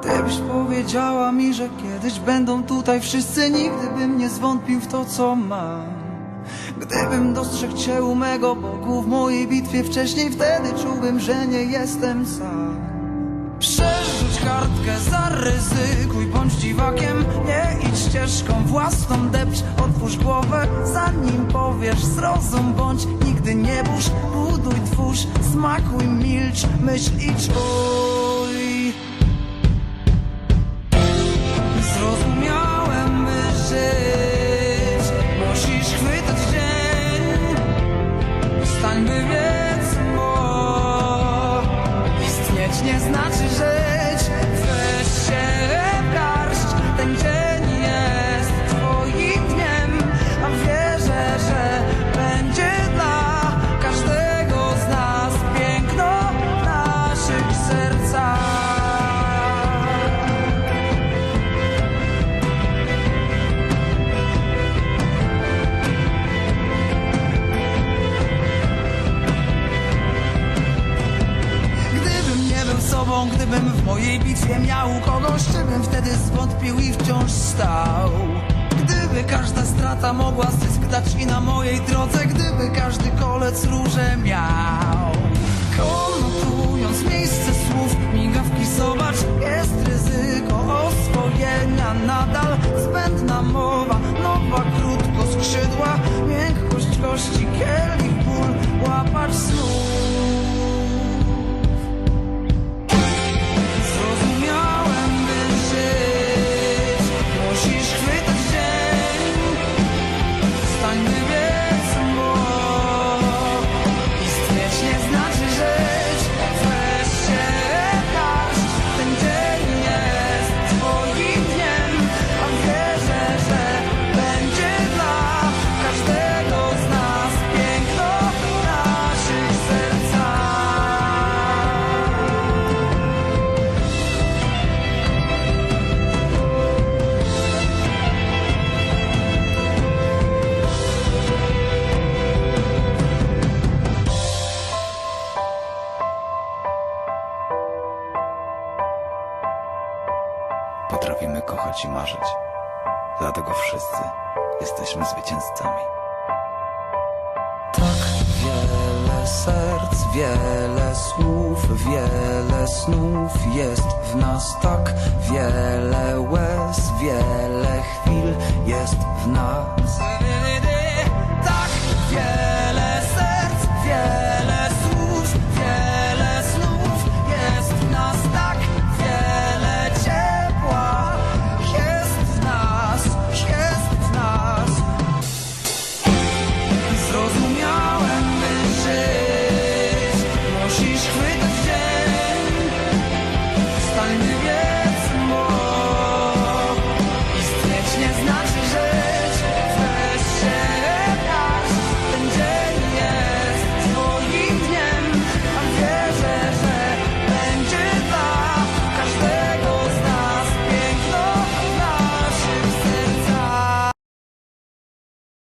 Gdybyś powiedziała mi, że kiedyś będą tutaj wszyscy Nigdy bym nie zwątpił w to, co mam. Gdybym dostrzegł cię u mego boku w mojej bitwie wcześniej Wtedy czułbym, że nie jestem sam. Przerzuć kartkę, zaryzykuj, bądź dziwakiem Nie idź ścieżką własną, depcz, otwórz głowę Zanim powiesz, zrozum, bądź nigdy nie burz Buduj, twórz, smakuj, milcz, myśl i czuj nie znaczy żyć sobą, gdybym w mojej bitwie miał kogoś, czy wtedy zwątpił i wciąż stał? Gdyby każda strata mogła zysk dać i na mojej drodze, gdyby każdy kolec róże miał. Konotując miejsce słów, migawki zobacz, jest ryzyko oswojenia nadal. Zbędna mowa, nowa krótko skrzydła, miękkość kości, kielich, Potrafimy kochać i marzyć. Dlatego wszyscy jesteśmy zwycięzcami. Tak wiele serc, wiele słów, wiele snów jest w nas. Tak wiele łez, wiele chwil jest w nas.